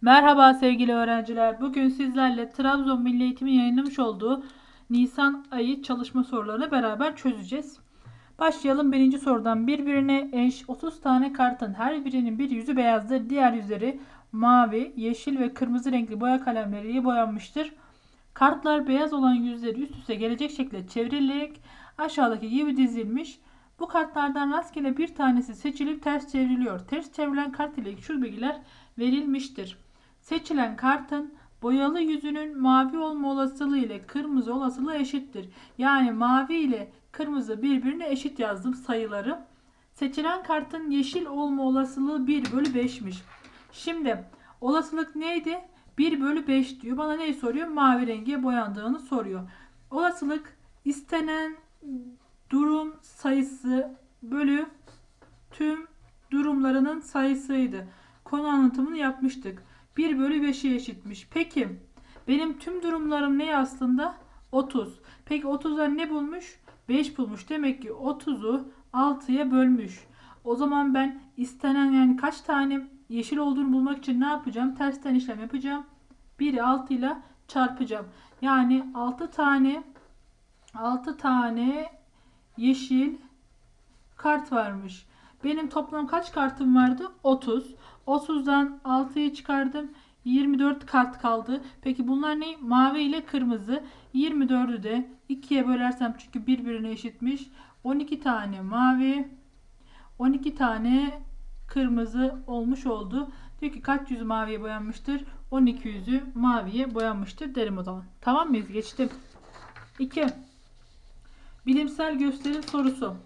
Merhaba sevgili öğrenciler. Bugün sizlerle Trabzon Milli Eğitim'in yayınlamış olduğu Nisan ayı çalışma sorularını beraber çözeceğiz. Başlayalım birinci sorudan. Birbirine eş 30 tane kartın her birinin bir yüzü beyazdır. Diğer yüzleri mavi, yeşil ve kırmızı renkli boya kalemleriyle boyanmıştır. Kartlar beyaz olan yüzleri üst üste gelecek şekilde çevrilerek aşağıdaki gibi dizilmiş. Bu kartlardan rastgele bir tanesi seçilip ters çevriliyor. Ters çevrilen kart ile şu bilgiler verilmiştir. Seçilen kartın boyalı yüzünün mavi olma olasılığı ile kırmızı olasılığı eşittir. Yani mavi ile kırmızı birbirine eşit yazdım sayıları. Seçilen kartın yeşil olma olasılığı 1 bölü 5'miş. Şimdi olasılık neydi? 1 bölü 5 diyor. Bana neyi soruyor? Mavi renge boyandığını soruyor. Olasılık istenen durum sayısı bölü tüm durumlarının sayısıydı. Konu anlatımını yapmıştık. 1 bölü 5'e eşitmiş. Peki benim tüm durumlarım ne aslında? 30. Peki 30'dan ne bulmuş? 5 bulmuş. Demek ki 30'u 6'ya bölmüş. O zaman ben istenen yani kaç tane yeşil olduğunu bulmak için ne yapacağım? Tersten işlem yapacağım. 1'i 6 ile çarpacağım. Yani 6 tane 6 tane yeşil kart varmış. Benim toplam kaç kartım vardı? 30. 30'dan 6'yı çıkardım. 24 kart kaldı. Peki bunlar ne? Mavi ile kırmızı. 24'ü de 2'ye bölersem çünkü birbirine eşitmiş. 12 tane mavi, 12 tane kırmızı olmuş oldu. Diyor ki kaç yüzü maviye boyanmıştır? 12 yüzü maviye boyanmıştır derim o zaman. Tamam mıyız? Geçtim. 2. Bilimsel gösterim sorusu.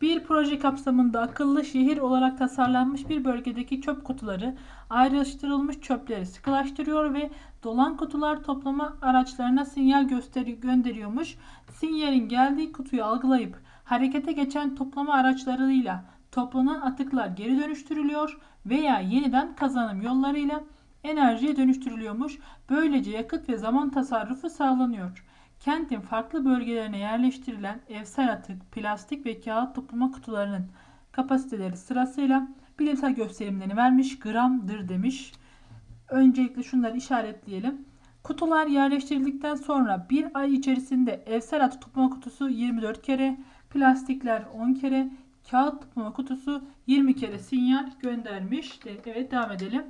Bir proje kapsamında akıllı şehir olarak tasarlanmış bir bölgedeki çöp kutuları ayrıştırılmış çöpleri sıkılaştırıyor ve dolan kutular toplama araçlarına sinyal gösteri gönderiyormuş. Sinyalin geldiği kutuyu algılayıp harekete geçen toplama araçlarıyla toplanan atıklar geri dönüştürülüyor veya yeniden kazanım yollarıyla enerjiye dönüştürülüyormuş. Böylece yakıt ve zaman tasarrufu sağlanıyor. Kentin farklı bölgelerine yerleştirilen evsel atık, plastik ve kağıt toplama kutularının kapasiteleri sırasıyla bilimsel gösterimlerini vermiş, gramdır demiş. Öncelikle şunları işaretleyelim. Kutular yerleştirildikten sonra bir ay içerisinde evsel atık toplama kutusu 24 kere, plastikler 10 kere, kağıt toplama kutusu 20 kere sinyal göndermiş. Evet devam edelim.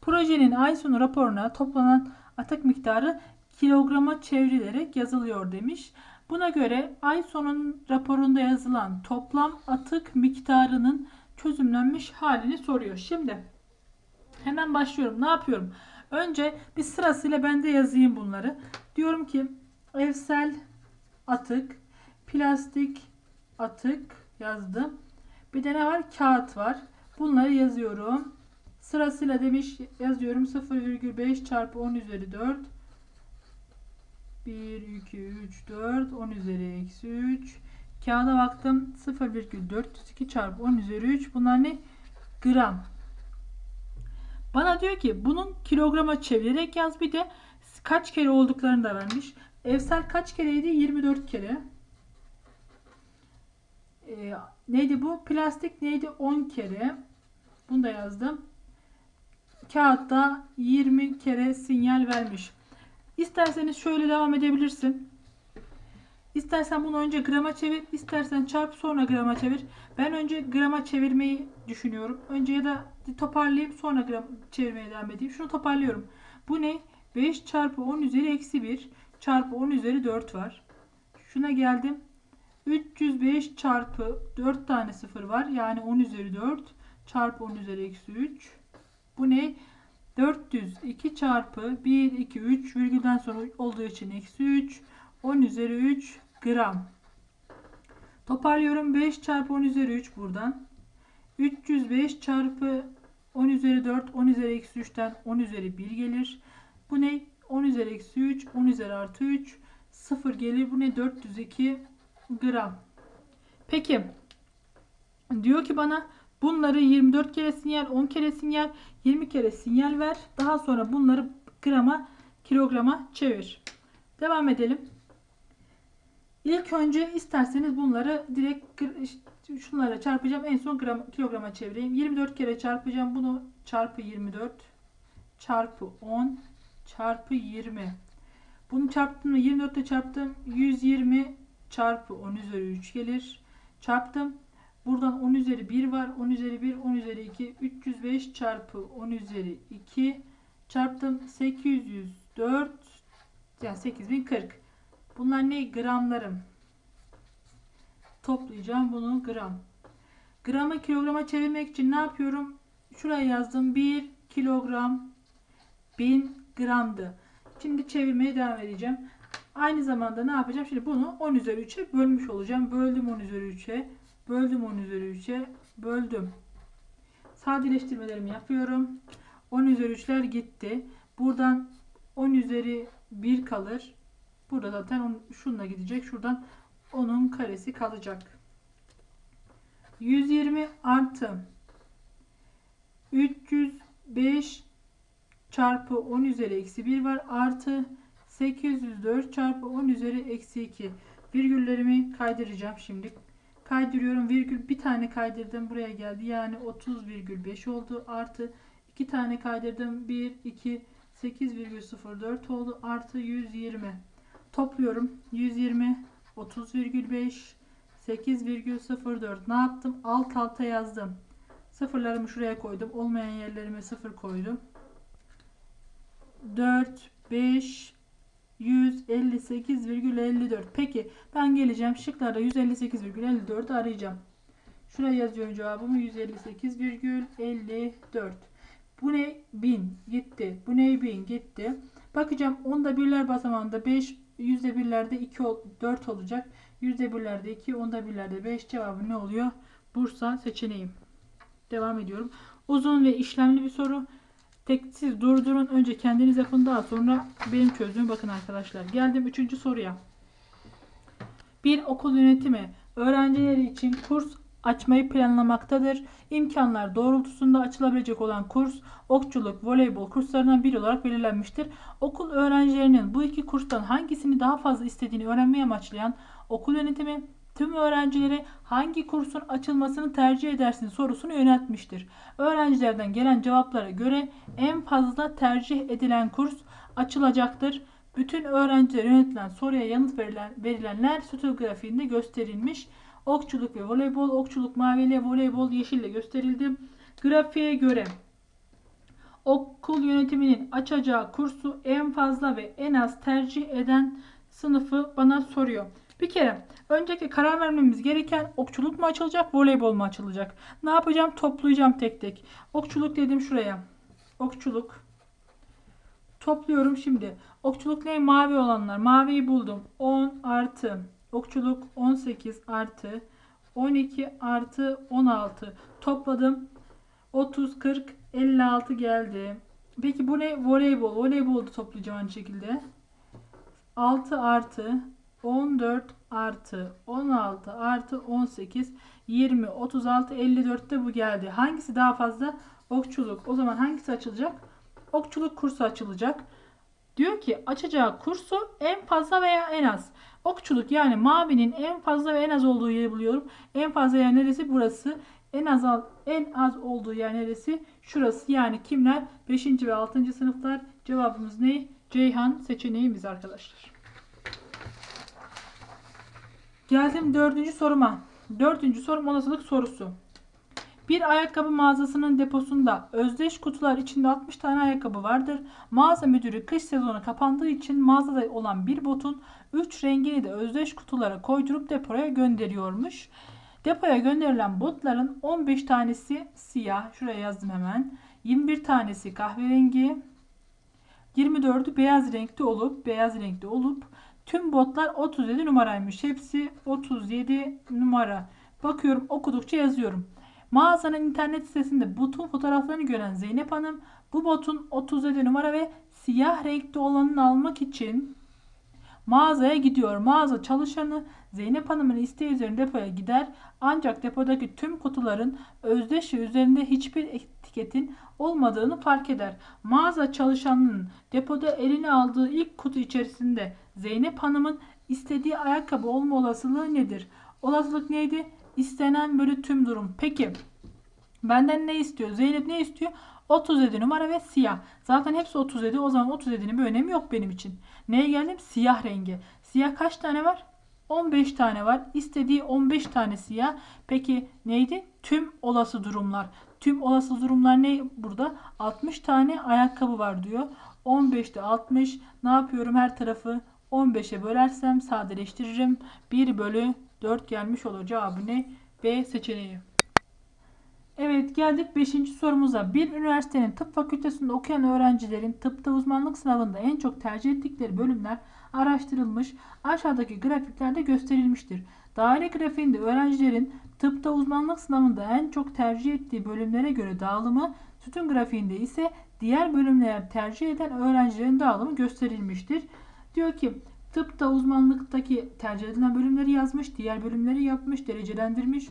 Projenin ay sonu raporuna toplanan atık miktarı kilograma çevrilerek yazılıyor demiş. Buna göre ay sonun raporunda yazılan toplam atık miktarının çözümlenmiş halini soruyor. Şimdi hemen başlıyorum. Ne yapıyorum? Önce bir sırasıyla ben de yazayım bunları. Diyorum ki evsel atık, plastik atık yazdım. Bir de ne var? Kağıt var. Bunları yazıyorum. Sırasıyla demiş yazıyorum 0,5 çarpı 10 üzeri 4 1, 2, 3, 4, 10 üzeri eksi 3. Kağıda baktım 0,402 çarpı 10 üzeri 3. Bunlar ne? Gram. Bana diyor ki bunun kilograma çevirerek yaz bir de kaç kere olduklarını da vermiş. Evsel kaç kereydi? 24 kere. Ee, neydi bu? Plastik neydi? 10 kere. Bunu da yazdım. Kağıtta 20 kere sinyal vermiş. İsterseniz şöyle devam edebilirsin. İstersen bunu önce grama çevir, istersen çarp sonra grama çevir. Ben önce grama çevirmeyi düşünüyorum. Önce ya da toparlayayım sonra gram çevirmeye devam edeyim. Şunu toparlıyorum. Bu ne? 5 çarpı 10 üzeri eksi 1 çarpı 10 üzeri 4 var. Şuna geldim. 305 çarpı 4 tane sıfır var. Yani 10 üzeri 4 çarpı 10 üzeri eksi 3. Bu ne? 402 çarpı 1, 2, 3 virgülden sonra olduğu için eksi 3. 10 üzeri 3 gram. Toparlıyorum 5 çarpı 10 üzeri 3 buradan. 305 çarpı 10 üzeri 4, 10 üzeri eksi 3'ten 10 üzeri 1 gelir. Bu ne? 10 üzeri eksi 3, 10 üzeri artı 3, 0 gelir. Bu ne? 402 gram. Peki. Diyor ki bana Bunları 24 kere sinyal, 10 kere sinyal, 20 kere sinyal ver. Daha sonra bunları grama, kilograma çevir. Devam edelim. İlk önce isterseniz bunları direkt şunlara çarpacağım. En son gram, kilograma çevireyim. 24 kere çarpacağım. Bunu çarpı 24 çarpı 10 çarpı 20. Bunu çarptım 24 ile çarptım. 120 çarpı 10 üzeri 3 gelir. Çarptım. Buradan 10 üzeri 1 var. 10 üzeri 1, 10 üzeri 2. 305 çarpı 10 üzeri 2 çarptım. 804 yani 8040. Bunlar ne? Gramlarım. Toplayacağım bunu gram. Gramı kilograma çevirmek için ne yapıyorum? Şuraya yazdım. 1 kilogram 1000 gramdı. Şimdi çevirmeye devam edeceğim. Aynı zamanda ne yapacağım? Şimdi bunu 10 üzeri 3'e bölmüş olacağım. Böldüm 10 üzeri 3'e. Böldüm 10 üzeri 3'e. Böldüm. Sadeleştirmelerimi yapıyorum. 10 üzeri 3'ler gitti. Buradan 10 üzeri 1 kalır. Burada zaten on, şununla gidecek. Şuradan 10'un karesi kalacak. 120 artı 305 çarpı 10 üzeri eksi 1 var. Artı 804 çarpı 10 üzeri eksi 2. Virgüllerimi kaydıracağım şimdi. Kaydırıyorum. Virgül bir tane kaydırdım. Buraya geldi. Yani 30,5 oldu. Artı 2 tane kaydırdım. 1, 2, 8,04 oldu. Artı 120. Topluyorum. 120, 30,5, 8,04. Ne yaptım? Alt alta yazdım. Sıfırlarımı şuraya koydum. Olmayan yerlerime sıfır koydum. 4, 5, 158,54. Peki ben geleceğim şıklarda 158,54 arayacağım. Şuraya yazıyorum cevabımı 158,54. Bu ne? 1000 gitti. Bu ne? 1000 gitti. Bakacağım onda birler basamağında 5 yüzde birlerde 2 4 olacak. Yüzde birlerde 2 onda birlerde 5 cevabı ne oluyor? Bursa seçeneğim. Devam ediyorum. Uzun ve işlemli bir soru. Tek siz durdurun. Önce kendiniz yapın. Daha sonra benim çözdüğüm bakın arkadaşlar. Geldim 3. soruya. Bir okul yönetimi öğrencileri için kurs açmayı planlamaktadır. İmkanlar doğrultusunda açılabilecek olan kurs okçuluk, voleybol kurslarından biri olarak belirlenmiştir. Okul öğrencilerinin bu iki kurstan hangisini daha fazla istediğini öğrenmeyi amaçlayan okul yönetimi tüm öğrencilere hangi kursun açılmasını tercih edersin sorusunu yöneltmiştir. Öğrencilerden gelen cevaplara göre en fazla tercih edilen kurs açılacaktır. Bütün öğrencilere yönetilen soruya yanıt verilen, verilenler sütun grafiğinde gösterilmiş. Okçuluk ve voleybol, okçuluk maviyle, voleybol yeşille gösterildi. Grafiğe göre okul yönetiminin açacağı kursu en fazla ve en az tercih eden sınıfı bana soruyor. Bir kere öncelikle karar vermemiz gereken okçuluk mu açılacak, voleybol mu açılacak? Ne yapacağım? Toplayacağım tek tek. Okçuluk dedim şuraya. Okçuluk. Topluyorum şimdi. Okçuluk ne? Mavi olanlar. Maviyi buldum. 10 artı. Okçuluk 18 artı. 12 artı 16. Topladım. 30, 40, 56 geldi. Peki bu ne? Voleybol. Voleybolu toplayacağım aynı şekilde. 6 artı 14 artı 16 artı 18 20 36 54'te bu geldi. Hangisi daha fazla? Okçuluk. O zaman hangisi açılacak? Okçuluk kursu açılacak. Diyor ki açacağı kursu en fazla veya en az. Okçuluk yani mavinin en fazla ve en az olduğu yeri buluyorum. En fazla yer neresi? Burası. En az en az olduğu yer neresi? Şurası. Yani kimler? 5. ve 6. sınıflar. Cevabımız ne? Ceyhan seçeneğimiz arkadaşlar. Geldim dördüncü soruma. Dördüncü sorum olasılık sorusu. Bir ayakkabı mağazasının deposunda özdeş kutular içinde 60 tane ayakkabı vardır. Mağaza müdürü kış sezonu kapandığı için mağazada olan bir botun 3 rengini de özdeş kutulara koydurup depoya gönderiyormuş. Depoya gönderilen botların 15 tanesi siyah. Şuraya yazdım hemen. 21 tanesi kahverengi. 24'ü beyaz renkte olup beyaz renkte olup tüm botlar 37 numaraymış. Hepsi 37 numara. Bakıyorum okudukça yazıyorum. Mağazanın internet sitesinde botun fotoğraflarını gören Zeynep Hanım bu botun 37 numara ve siyah renkte olanını almak için mağazaya gidiyor. Mağaza çalışanı Zeynep Hanım'ın isteği üzerine depoya gider. Ancak depodaki tüm kutuların özdeş ve üzerinde hiçbir etiketin olmadığını fark eder. Mağaza çalışanının depoda eline aldığı ilk kutu içerisinde Zeynep Hanım'ın istediği ayakkabı olma olasılığı nedir? Olasılık neydi? İstenen bölü tüm durum. Peki benden ne istiyor? Zeynep ne istiyor? 37 numara ve siyah. Zaten hepsi 37. O zaman 37'nin bir önemi yok benim için. Neye geldim? Siyah rengi. Siyah kaç tane var? 15 tane var. İstediği 15 tane siyah. Peki neydi? Tüm olası durumlar. Tüm olası durumlar ne burada? 60 tane ayakkabı var diyor. 15'te 60. Ne yapıyorum her tarafı? 15'e bölersem sadeleştiririm. 1 bölü 4 gelmiş olur. Cevabı ne? B seçeneği. Evet geldik 5. sorumuza. Bir üniversitenin tıp fakültesinde okuyan öğrencilerin tıpta uzmanlık sınavında en çok tercih ettikleri bölümler araştırılmış, aşağıdaki grafiklerde gösterilmiştir. Daire grafiğinde öğrencilerin tıpta uzmanlık sınavında en çok tercih ettiği bölümlere göre dağılımı, sütun grafiğinde ise diğer bölümler tercih eden öğrencilerin dağılımı gösterilmiştir. Diyor ki tıpta uzmanlıktaki tercih edilen bölümleri yazmış, diğer bölümleri yapmış, derecelendirmiş.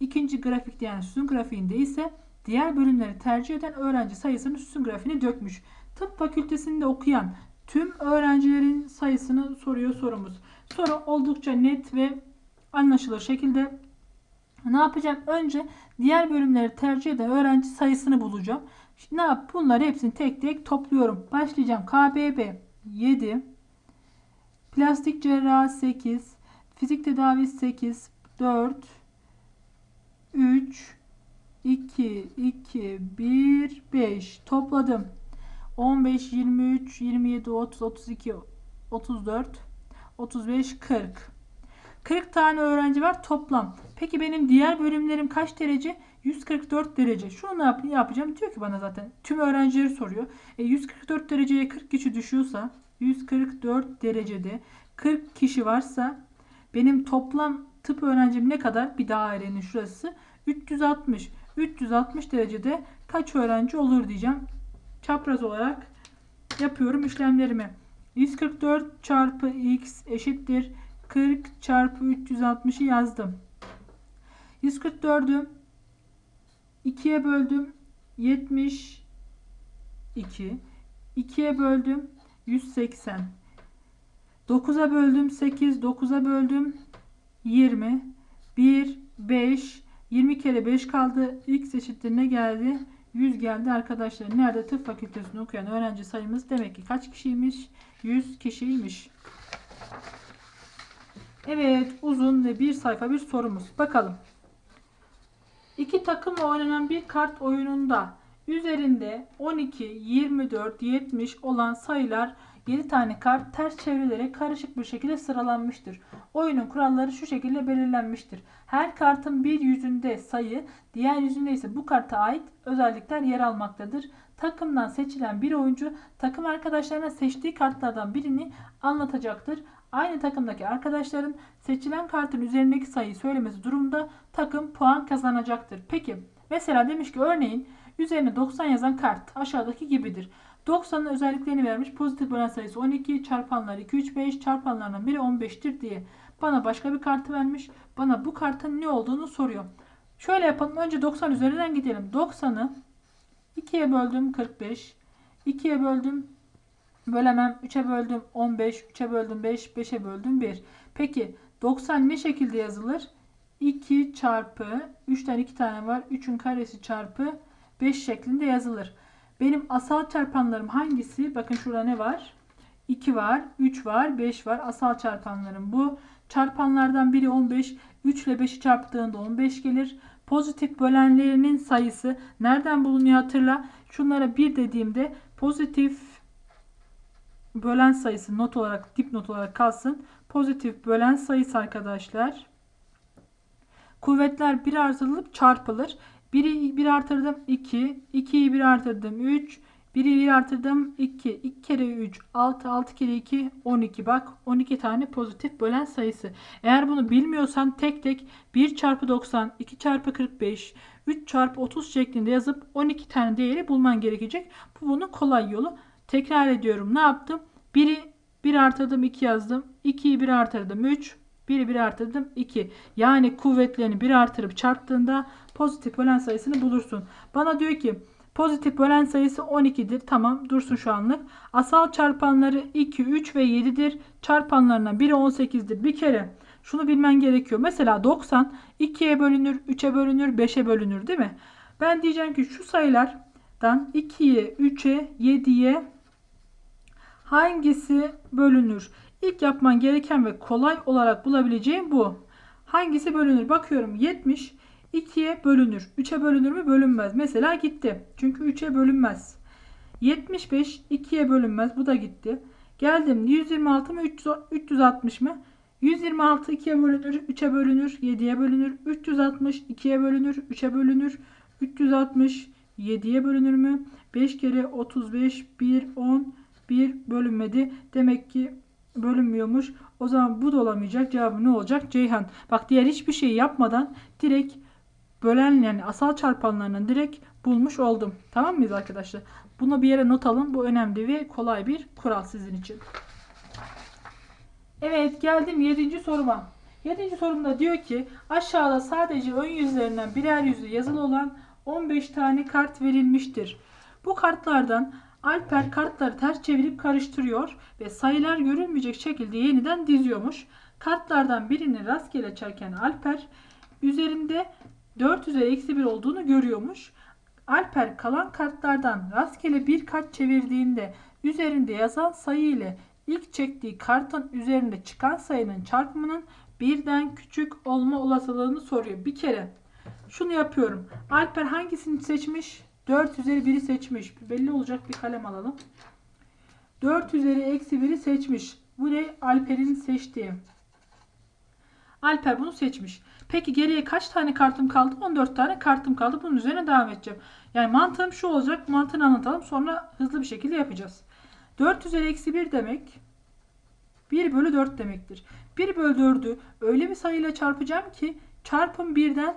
İkinci grafikte yani sütun grafiğinde ise diğer bölümleri tercih eden öğrenci sayısını sütun grafiğine dökmüş. Tıp fakültesinde okuyan tüm öğrencilerin sayısını soruyor sorumuz. Soru oldukça net ve anlaşılır şekilde ne yapacağım? Önce diğer bölümleri tercih eden öğrenci sayısını bulacağım. Şimdi ne yap? Bunları hepsini tek tek topluyorum. Başlayacağım. KBB 7 Plastik cerrahi 8 Fizik tedavi 8 4 3 2 2 1 5 topladım. 15 23 27 30 32 34 35 40 40 tane öğrenci var toplam. Peki benim diğer bölümlerim kaç derece? 144 derece. Şunu ne yap yapacağım? Diyor ki bana zaten. Tüm öğrencileri soruyor. E, 144 dereceye 40 kişi düşüyorsa 144 derecede 40 kişi varsa benim toplam tıp öğrencim ne kadar? Bir dairenin şurası 360. 360 derecede kaç öğrenci olur diyeceğim. Çapraz olarak yapıyorum işlemlerimi. 144 çarpı x eşittir 40 çarpı 360'ı yazdım. 144'ü 2'ye böldüm 72 2'ye böldüm 180 9'a böldüm 8 9'a böldüm 20 1 5 20 kere 5 kaldı. X eşittir ne geldi? 100 geldi arkadaşlar. Nerede tıp fakültesinde okuyan öğrenci sayımız demek ki kaç kişiymiş? 100 kişiymiş. Evet uzun ve bir sayfa bir sorumuz. Bakalım. İki takımla oynanan bir kart oyununda üzerinde 12, 24, 70 olan sayılar 7 tane kart ters çevrilerek karışık bir şekilde sıralanmıştır. Oyunun kuralları şu şekilde belirlenmiştir. Her kartın bir yüzünde sayı, diğer yüzünde ise bu karta ait özellikler yer almaktadır. Takımdan seçilen bir oyuncu takım arkadaşlarına seçtiği kartlardan birini anlatacaktır. Aynı takımdaki arkadaşların seçilen kartın üzerindeki sayıyı söylemesi durumda takım puan kazanacaktır. Peki mesela demiş ki örneğin üzerine 90 yazan kart aşağıdaki gibidir. 90'ın özelliklerini vermiş. Pozitif bölen sayısı 12, çarpanlar 2, 3, 5, çarpanlardan biri 15'tir diye. Bana başka bir kartı vermiş. Bana bu kartın ne olduğunu soruyor. Şöyle yapalım. Önce 90 üzerinden gidelim. 90'ı 2'ye böldüm 45. 2'ye böldüm bölemem. 3'e böldüm 15. 3'e böldüm 5. 5'e böldüm 1. Peki 90 ne şekilde yazılır? 2 çarpı 3'ten 2 tane var. 3'ün karesi çarpı 5 şeklinde yazılır. Benim asal çarpanlarım hangisi? Bakın şurada ne var? 2 var, 3 var, 5 var. Asal çarpanlarım bu. Çarpanlardan biri 15. 3 ile 5'i çarptığında 15 gelir. Pozitif bölenlerinin sayısı nereden bulunuyor hatırla. Şunlara 1 dediğimde pozitif bölen sayısı not olarak dipnot olarak kalsın. Pozitif bölen sayısı arkadaşlar. Kuvvetler bir artırılıp çarpılır. 1'i 1 artırdım 2. 2'yi 1 artırdım 3. 1'i 1 artırdım 2. 2 kere 3 6. 6 kere 2 12. Bak 12 tane pozitif bölen sayısı. Eğer bunu bilmiyorsan tek tek 1 çarpı 90, 2 çarpı 45, 3 çarpı 30 şeklinde yazıp 12 tane değeri bulman gerekecek. Bu bunun kolay yolu. Tekrar ediyorum. Ne yaptım? 1'i 1 artırdım 2 yazdım. 2'yi 1 artırdım 3. 1'i 1 artırdım 2. Yani kuvvetlerini 1 artırıp çarptığında pozitif bölen sayısını bulursun. Bana diyor ki pozitif bölen sayısı 12'dir. Tamam dursun şu anlık. Asal çarpanları 2, 3 ve 7'dir. Çarpanlarına biri 18'dir. Bir kere şunu bilmen gerekiyor. Mesela 90 2'ye bölünür, 3'e bölünür, 5'e bölünür değil mi? Ben diyeceğim ki şu sayılar karttan 2'ye, 3'e, 7'ye hangisi bölünür? İlk yapman gereken ve kolay olarak bulabileceğin bu. Hangisi bölünür? Bakıyorum 70 2'ye bölünür. 3'e bölünür mü? Bölünmez. Mesela gitti. Çünkü 3'e bölünmez. 75 2'ye bölünmez. Bu da gitti. Geldim 126 mı 300 360 mı? 126 2'ye bölünür, 3'e bölünür, 7'ye bölünür. 360 2'ye bölünür, 3'e bölünür. 360 7'ye bölünür mü? 5 kere 35 1 10 1 bölünmedi. Demek ki bölünmüyormuş. O zaman bu da olamayacak. Cevabı ne olacak? Ceyhan. Bak diğer hiçbir şey yapmadan direkt bölen yani asal çarpanlarından direkt bulmuş oldum. Tamam mıyız arkadaşlar? Bunu bir yere not alın. Bu önemli ve kolay bir kural sizin için. Evet geldim 7. soruma. 7. sorumda diyor ki aşağıda sadece ön yüzlerinden birer yüzü yazılı olan 15 tane kart verilmiştir. Bu kartlardan Alper kartları ters çevirip karıştırıyor ve sayılar görünmeyecek şekilde yeniden diziyormuş. Kartlardan birini rastgele açarken Alper üzerinde 4 üzeri eksi 1 olduğunu görüyormuş. Alper kalan kartlardan rastgele bir kart çevirdiğinde üzerinde yazan sayı ile ilk çektiği kartın üzerinde çıkan sayının çarpımının birden küçük olma olasılığını soruyor. Bir kere şunu yapıyorum. Alper hangisini seçmiş? 4 üzeri 1'i seçmiş. Belli olacak bir kalem alalım. 4 üzeri eksi 1'i seçmiş. Bu ne? Alper'in seçtiği. Alper bunu seçmiş. Peki geriye kaç tane kartım kaldı? 14 tane kartım kaldı. Bunun üzerine devam edeceğim. Yani mantığım şu olacak. Mantığını anlatalım. Sonra hızlı bir şekilde yapacağız. 4 üzeri eksi 1 demek 1 bölü 4 demektir. 1 bölü 4'ü öyle bir sayıyla çarpacağım ki çarpım birden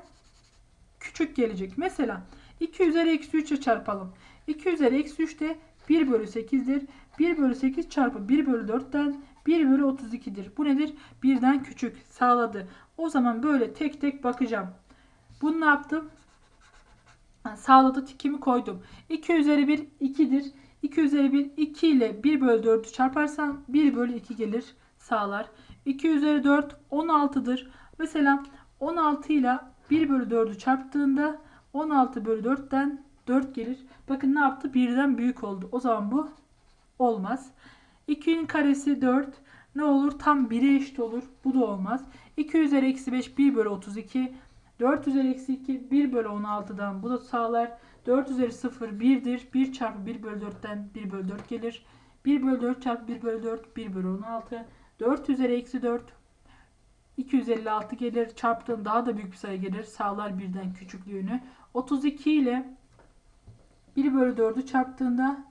küçük gelecek. Mesela 2 üzeri eksi 3'e çarpalım. 2 üzeri eksi 3 de 1 bölü 8'dir. 1 bölü 8 çarpı 1 bölü 4'ten 1 bölü 32'dir. Bu nedir? Birden küçük sağladı. O zaman böyle tek tek bakacağım. Bunu ne yaptım? Sağladı tikimi koydum. 2 üzeri 1 2'dir. 2 üzeri 1 2 ile 1 bölü 4'ü çarparsam 1 bölü 2 gelir sağlar. 2 üzeri 4 16'dır. Mesela 16 ile 1 bölü 4'ü çarptığında 16 bölü 4'ten 4 gelir. Bakın ne yaptı? Birden büyük oldu. O zaman bu olmaz. 2'nin karesi 4. Ne olur? Tam 1'e eşit olur. Bu da olmaz. 2 üzeri eksi 5 1 bölü 32. 4 üzeri eksi 2 1 bölü 16'dan bu da sağlar. 4 üzeri 0 1'dir. 1 çarpı 1 bölü 4'ten 1 bölü 4 gelir. 1 bölü 4 çarpı 1 bölü 4 1 bölü 16. 4 üzeri eksi 4 256 gelir. Çarptığım daha da büyük bir sayı gelir. Sağlar birden küçüklüğünü. 32 ile 1 bölü 4'ü çarptığında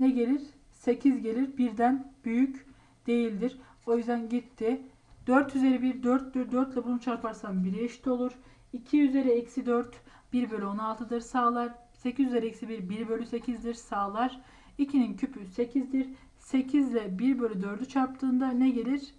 ne gelir? 8 gelir. Birden büyük değildir. O yüzden gitti. 4 üzeri 1 4 4 ile bunu çarparsam 1'e eşit olur. 2 üzeri eksi 4 1 bölü 16'dır sağlar. 8 üzeri eksi 1 1 bölü 8'dir sağlar. 2'nin küpü 8'dir. 8 ile 1 bölü 4'ü çarptığında ne gelir?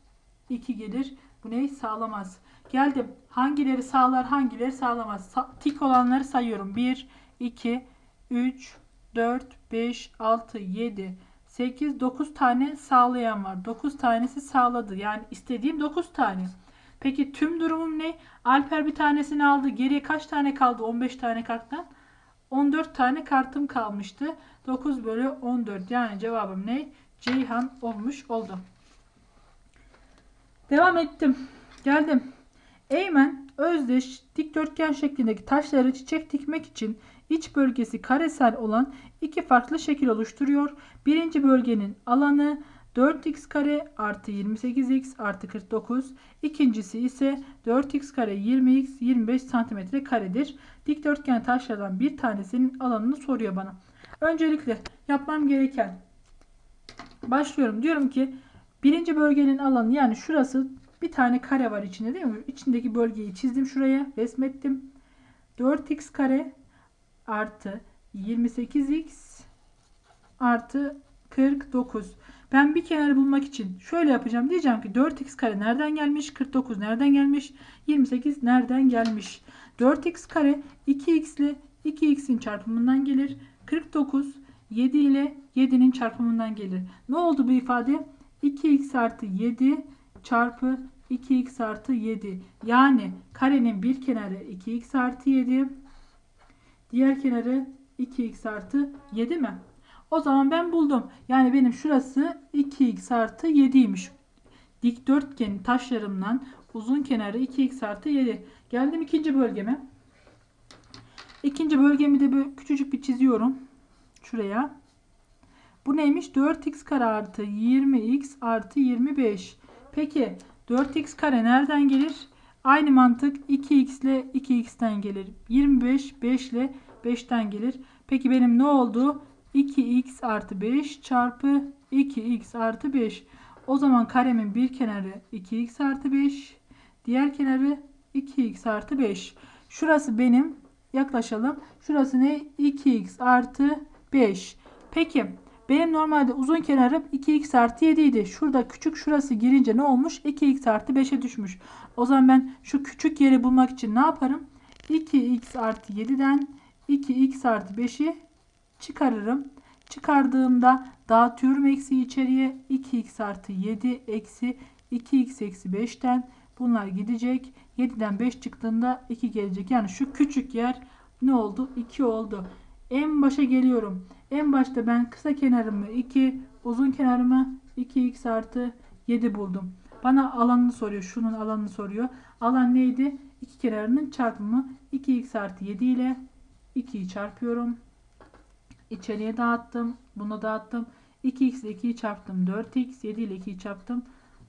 2 gelir. Bu neyi sağlamaz. Geldim. Hangileri sağlar hangileri sağlamaz. Sa tik olanları sayıyorum. 1, 2, 3, 4, 5, 6, 7, 8, 9 tane sağlayan var. 9 tanesi sağladı. Yani istediğim 9 tane. Peki tüm durumum ne? Alper bir tanesini aldı. Geriye kaç tane kaldı? 15 tane karttan. 14 tane kartım kalmıştı. 9 bölü 14. Yani cevabım ne? Ceyhan olmuş oldu. Devam ettim. Geldim. Eymen özdeş dikdörtgen şeklindeki taşları çiçek dikmek için iç bölgesi karesel olan iki farklı şekil oluşturuyor. Birinci bölgenin alanı 4x kare artı 28x artı 49. İkincisi ise 4x kare 20x 25 santimetre karedir. Dikdörtgen taşlardan bir tanesinin alanını soruyor bana. Öncelikle yapmam gereken başlıyorum. Diyorum ki birinci bölgenin alanı yani şurası bir tane kare var içinde değil mi? İçindeki bölgeyi çizdim şuraya resmettim. 4x kare artı 28x artı 49. Ben bir kenarı bulmak için şöyle yapacağım. Diyeceğim ki 4x kare nereden gelmiş? 49 nereden gelmiş? 28 nereden gelmiş? 4x kare 2x ile 2x'in çarpımından gelir. 49 7 ile 7'nin çarpımından gelir. Ne oldu bu ifade? 2x artı 7 çarpı 2x artı 7. Yani karenin bir kenarı 2x artı 7. Diğer kenarı 2x artı 7 mi? O zaman ben buldum. Yani benim şurası 2x artı 7'ymiş. Dikdörtgen taşlarımdan uzun kenarı 2x artı 7. Geldim ikinci bölgeme. İkinci bölgemi de böyle küçücük bir çiziyorum. Şuraya. Bu neymiş? 4x kare artı 20x artı 25. Peki 4x kare nereden gelir? Aynı mantık 2x ile 2x'ten gelir. 25 5 ile 5'ten gelir. Peki benim ne oldu? 2x artı 5 çarpı 2x artı 5. O zaman karemin bir kenarı 2x artı 5. Diğer kenarı 2x artı 5. Şurası benim yaklaşalım. Şurası ne? 2x artı 5. Peki benim normalde uzun kenarım 2x artı 7 idi. Şurada küçük şurası girince ne olmuş? 2x artı 5'e düşmüş. O zaman ben şu küçük yeri bulmak için ne yaparım? 2x artı 7'den 2x artı 5'i çıkarırım. Çıkardığımda dağıtıyorum eksi içeriye 2x artı 7 eksi 2x eksi 5'ten bunlar gidecek. 7'den 5 çıktığında 2 gelecek. Yani şu küçük yer ne oldu? 2 oldu. En başa geliyorum. En başta ben kısa kenarımı 2, uzun kenarımı 2x artı 7 buldum. Bana alanını soruyor. Şunun alanını soruyor. Alan neydi? İki kenarının çarpımı 2x artı 7 ile 2'yi çarpıyorum. İçeriye dağıttım. Bunu dağıttım. 2x ile 2'yi çarptım. 4x. 7 ile 2'yi çarptım.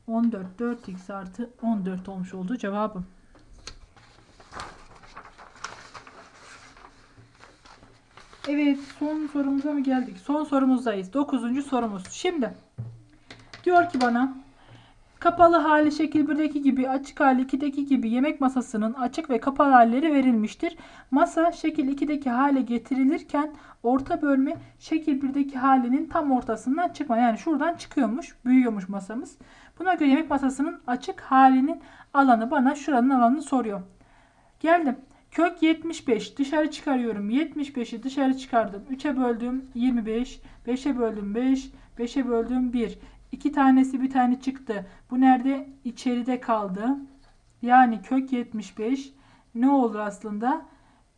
14. 4x artı 14 olmuş oldu cevabım. Evet son sorumuza mı geldik? Son sorumuzdayız. Dokuzuncu sorumuz. Şimdi diyor ki bana kapalı hali şekil 1'deki gibi açık hali 2'deki gibi yemek masasının açık ve kapalı halleri verilmiştir. Masa şekil 2'deki hale getirilirken orta bölme şekil 1'deki halinin tam ortasından çıkma. Yani şuradan çıkıyormuş, büyüyormuş masamız. Buna göre yemek masasının açık halinin alanı bana şuranın alanını soruyor. Geldim. Kök 75 dışarı çıkarıyorum. 75'i dışarı çıkardım. 3'e böldüm 25. 5'e böldüm 5. 5'e böldüm 1. 2 tanesi bir tane çıktı. Bu nerede? İçeride kaldı. Yani kök 75 ne olur aslında?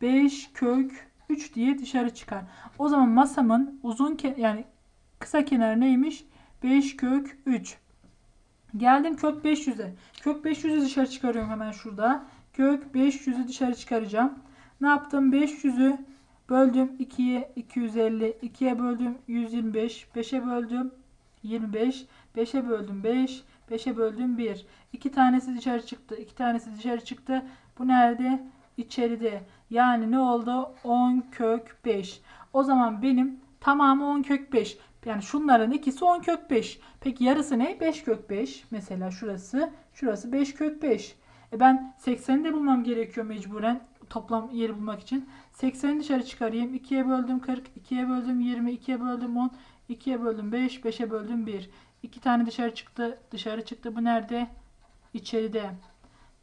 5 kök 3 diye dışarı çıkar. O zaman masamın uzun yani kısa kenarı neymiş? 5 kök 3. Geldim kök 500'e. Kök 500'ü dışarı çıkarıyorum hemen şurada. Kök 500'ü dışarı çıkaracağım. Ne yaptım? 500'ü böldüm 2'ye 250. 2'ye böldüm 125. 5'e böldüm 25. 5'e böldüm 5. 5'e böldüm 1. 2 tanesi dışarı çıktı. 2 tanesi dışarı çıktı. Bu nerede? İçeride. Yani ne oldu? 10 kök 5. O zaman benim tamamı 10 kök 5. Yani şunların ikisi 10 kök 5. Peki yarısı ne? 5 kök 5. Mesela şurası. Şurası 5 kök 5. E ben 80'i de bulmam gerekiyor mecburen toplam yeri bulmak için. 80'i dışarı çıkarayım. 2'ye böldüm 40, 2'ye böldüm 20, 2'ye böldüm 10, 2'ye böldüm 5, 5'e böldüm 1. 2 tane dışarı çıktı. Dışarı çıktı. Bu nerede? İçeride.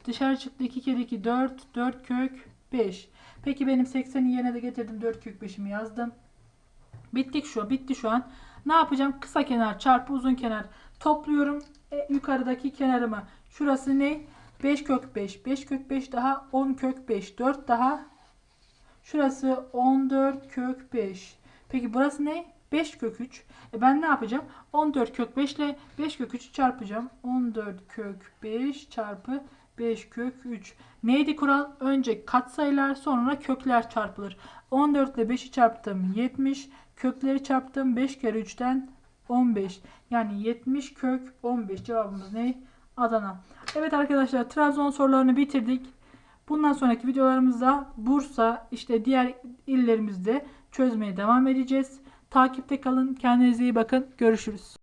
Dışarı çıktı 2 kere 2 4, 4 kök 5. Peki benim 80'in yerine de getirdim 4 kök 5'imi yazdım. Bittik şu, bitti şu an. Ne yapacağım? Kısa kenar çarpı uzun kenar. Topluyorum e, yukarıdaki kenarımı. Şurası ne? 5 kök 5. 5 kök 5 daha 10 kök 5. 4 daha. Şurası 14 kök 5. Peki burası ne? 5 kök 3. E ben ne yapacağım? 14 kök 5 ile 5 kök 3'ü çarpacağım. 14 kök 5 çarpı 5 kök 3. Neydi kural? Önce katsayılar sonra kökler çarpılır. 14 ile 5'i çarptım 70. Kökleri çarptım 5 kere 3'ten 15. Yani 70 kök 15 cevabımız ne? Adana. Evet arkadaşlar Trabzon sorularını bitirdik. Bundan sonraki videolarımızda Bursa işte diğer illerimizde çözmeye devam edeceğiz. Takipte kalın. Kendinize iyi bakın. Görüşürüz.